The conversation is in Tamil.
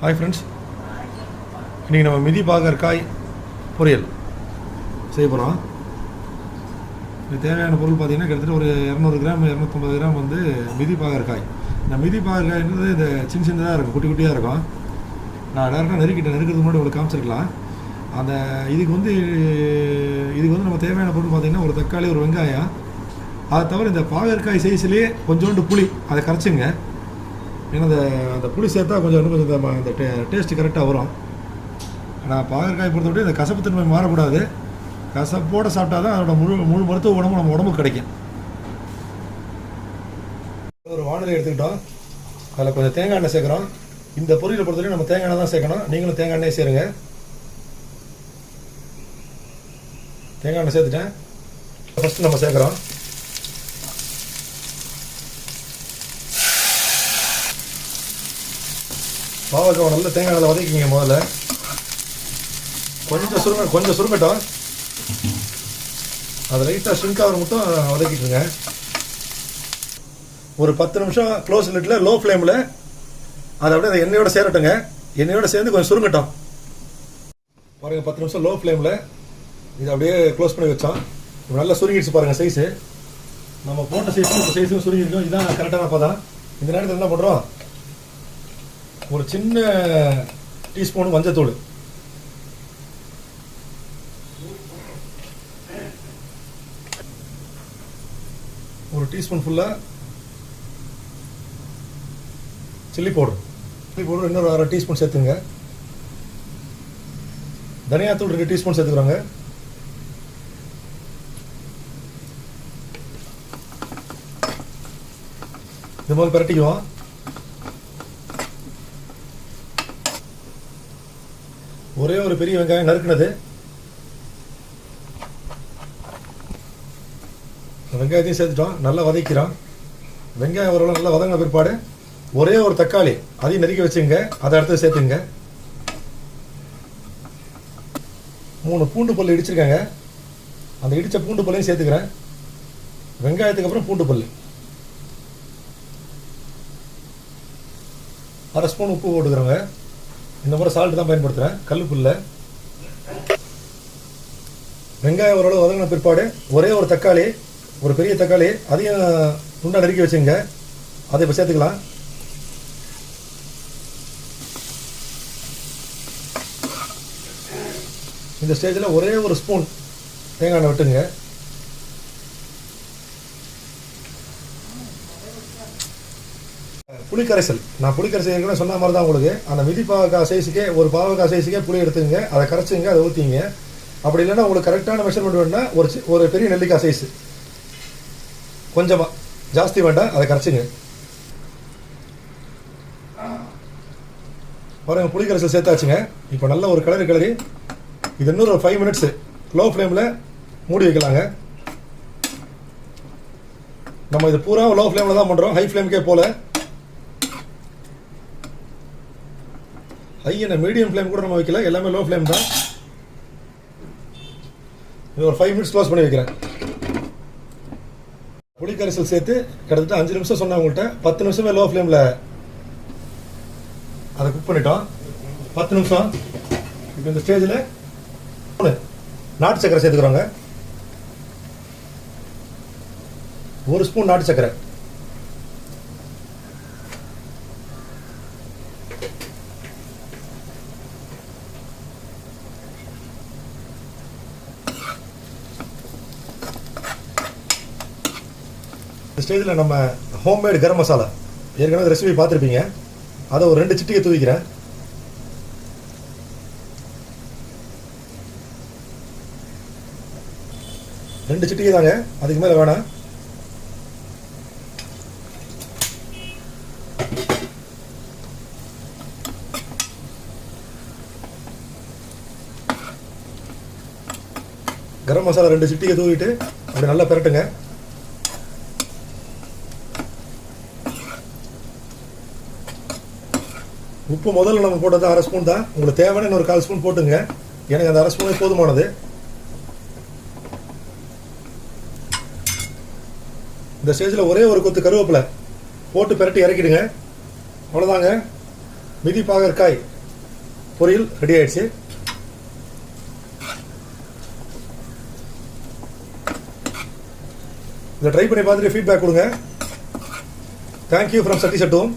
ஹாய் ஃப்ரெண்ட்ஸ் இன்றைக்கி நம்ம மிதி பாகற்காய் பொரியல் செய்ய போகிறோம் இது தேவையான பொருள் பார்த்தீங்கன்னா கிட்டத்தட்ட ஒரு இரநூறு கிராம் இரநூத்தம்பது கிராம் வந்து மிதி பாகற்காய். இந்த மிதி பாகற்காய்ன்றது இந்த சின்ன சின்னதாக இருக்கும் குட்டி குட்டியாக இருக்கும். நான் டேரெக்டாக நெருக்கிட்டேன் நெருக்கிறதுக்கு முன்னாடி உங்களுக்கு காமிச்சிருக்கலாம். அந்த இதுக்கு வந்து இதுக்கு வந்து நம்ம தேவையான பொருள் பார்த்தீங்கன்னா ஒரு தக்காளி ஒரு வெங்காயம். அதை தவிர இந்த பாகற்காய் சைஸ்லேயே கொஞ்சோண்டு புளி அதை கரைச்சிங்க. ஏன்னா அந்த அந்த புளி சேர்த்தா கொஞ்சம் இன்னும் கொஞ்சம் இந்த- டே டேஸ்ட்டு கரெக்டாக வரும். ஆனால் பாகற்காய் பொறுத்தவரை இந்த கசப்பு தன்மை மாறக்கூடாது. கசப்போடு சாப்பிட்டா தான் அதோட முழு முழு மருத்துவ உணவு நம்ம உடம்புக்கு கிடைக்கும். ஒரு வானிலை எடுத்துக்கிட்டோம். அதில் கொஞ்சம் தேங்காய் எண்ணெய் சேர்க்குறோம். இந்த பொரியலை பொறுத்தவரைக்கும் நம்ம தேங்காய் எண்ணெய் தான் சேர்க்கணும். நீங்களும் தேங்காய் எண்ணெய் சேருங்க. தேங்காய் எண்ணெய் சேர்த்துட்டேன். ஃபஸ்ட்டு நம்ம சேர்க்குறோம். பாவக்காய் நல்ல தேங்காய் எண்ணெயில் வதக்கிங்க முதல்ல. கொஞ்சம் சுருங்க கொஞ்சம் சுருங்கட்டும். அது லைட்டாக ஷ்ரிங்க் ஆகிற மட்டும் வதக்கிட்டுருங்க ஒரு பத்து நிமிஷம் க்ளோஸ் லிட்டில் லோ ஃப்ளேமில் அதை அப்படியே அந்த எண்ணெயோட சேரட்டுங்க. எண்ணெயோட சேர்ந்து கொஞ்சம் சுருங்கட்டும். பாருங்க பத்து நிமிஷம் லோ ஃப்ளேமில் இதை அப்படியே க்ளோஸ் பண்ணி வச்சோம். இப்போ நல்லா சுருங்கிடுச்சு பாருங்கள் சைஸு நம்ம போட்ட சைஸும் இப்போ சைஸும் சுருங்கிருக்கோம். இதுதான் கரெக்டான பதம் இந்த நேரத்தில் என்ன பண்ணுறோம் ஒரு சின்ன டீஸ்பூன் மஞ்சத்தூள். ஒரு டீஸ்பூன் ஃபுல்லாக சில்லி பவுடர். சில்லி பவுடர் இன்னொரு அரை டீஸ்பூன் சேர்த்துங்க. தனியாத்தூள் ரெண்டு டீஸ்பூன் சேர்த்துக்கிறோங்க இது மாதிரி பரட்டிக்குவோம். ஒரே ஒரு பெரிய வெங்காயம் நறுக்குனது. வெங்காயத்தையும் சேர்த்துட்டோம். நல்லா வதக்கிறோம். வெங்காயம் ஓரளவு நல்லா வதங்கின பிற்பாடு ஒரே ஒரு தக்காளி அதையும் நெருக்கி வச்சுங்க அதை அடுத்து சேர்த்துங்க மூணு பூண்டு பல் இடிச்சிருக்காங்க. அந்த இடித்த பூண்டு பல்லையும் சேர்த்துக்கிறேன். வெங்காயத்துக்கு அப்புறம் பூண்டு பல் அரை ஸ்பூன் உப்பு போட்டுக்கிறோங்க. இந்த முறை சால்ட் தான் பயன்படுத்துகிறேன் கல்லுப்புல்ல. வெங்காயம் ஓரளவு வதங்கின பிற்பாடு ஒரே ஒரு தக்காளி ஒரு பெரிய தக்காளி அதையும் துண்டா நெருக்கி வச்சுங்க. அதை இப்போ சேர்த்துக்கலாம். இந்த ஸ்டேஜில் ஒரே ஒரு ஸ்பூன் தேங்காய் எண்ணெய் விட்டுங்க. புளிக்கரைசல் நான் புளிக்கரைசல் ஏற்கனவே சொன்ன மாதிரி தான் உங்களுக்கு. அந்த மிதி பாவக்காய் சைஸுக்கே ஒரு பாவக்காய் சைஸுக்கே புளி எடுத்துங்க அதை கரைச்சிங்க அதை ஊற்றிங்க அப்படி இல்லைன்னா உங்களுக்கு கரெக்டான மெஷர்மெண்ட் வேணும்னா ஒரு ஒரு பெரிய நெல்லிக்காய் சைஸ் கொஞ்சமாக ஜாஸ்தி வேண்டாம் அதை கரைச்சிங்க பாருங்கள் புளிக்கரைசல் சேர்த்தாச்சுங்க. இப்போ நல்ல ஒரு கிளறி கிளறி இது இன்னொரு ஒரு ஃபைவ் மினிட்ஸு லோ ஃப்ளேமில் மூடி வைக்கலாங்க. நம்ம இது பூரா லோ ஃப்ளேமில் தான் பண்ணுறோம் ஹை ஃப்ளேமுக்கே போகல ஐயனை என்ன மீடியம் ஃப்ளேம் கூட நம்ம வைக்கல எல்லாமே லோ ஃப்ளேம் தான். இது ஒரு ஃபைவ் மினிட்ஸ் க்ளோஸ் பண்ணி வைக்கிறேன். புளிக்கரைசல் சேர்த்து கிட்டத்தட்ட அஞ்சு நிமிஷம் சொன்னேன் உங்கள்கிட்ட பத்து நிமிஷமே லோ ஃப்ளேமில் அதை குக் பண்ணிட்டோம். பத்து நிமிஷம். இப்போ இந்த ஸ்டேஜில் மூணு. நாட்டு சக்கரை சேர்த்துக்கிறோங்க. ஒரு ஸ்பூன் நாட்டு சக்கரை. இந்த ஸ்டேஜில் நம்ம ஹோம்மேடு கரம் மசாலா. ஏற்கனவே ரெசிபி பார்த்துருப்பீங்க. அதை ஒரு ரெண்டு சிட்டிகை தூவிக்கிறேன். ரெண்டு சிட்டிகை தாங்க. அதுக்கு மேலே வேணாம். கரம் மசாலா ரெண்டு சிட்டிகை தூவிட்டு அப்படி நல்லா பெரட்டுங்க. உப்பு முதல்ல நம்ம போட்டது அரை ஸ்பூன் தான். உங்களுக்கு தேவையான இன்னொரு கால் ஸ்பூன் போட்டுங்க. எனக்கு அந்த அரை ஸ்பூனே போதுமானது. இந்த ஸ்டேஜில் ஒரே ஒரு கொத்து கருவேப்பிலை போட்டு பிரட்டி இறக்கிடுங்க. அவ்வளோதாங்க மிதி பாகற்காய் பொரியல் ரெடி ஆயிடுச்சு. இதை ட்ரை பண்ணி பார்த்துட்டு ஃபீட்பேக் கொடுங்க. தேங்க்யூ ஃப்ரம் சட்டி சட்டும்.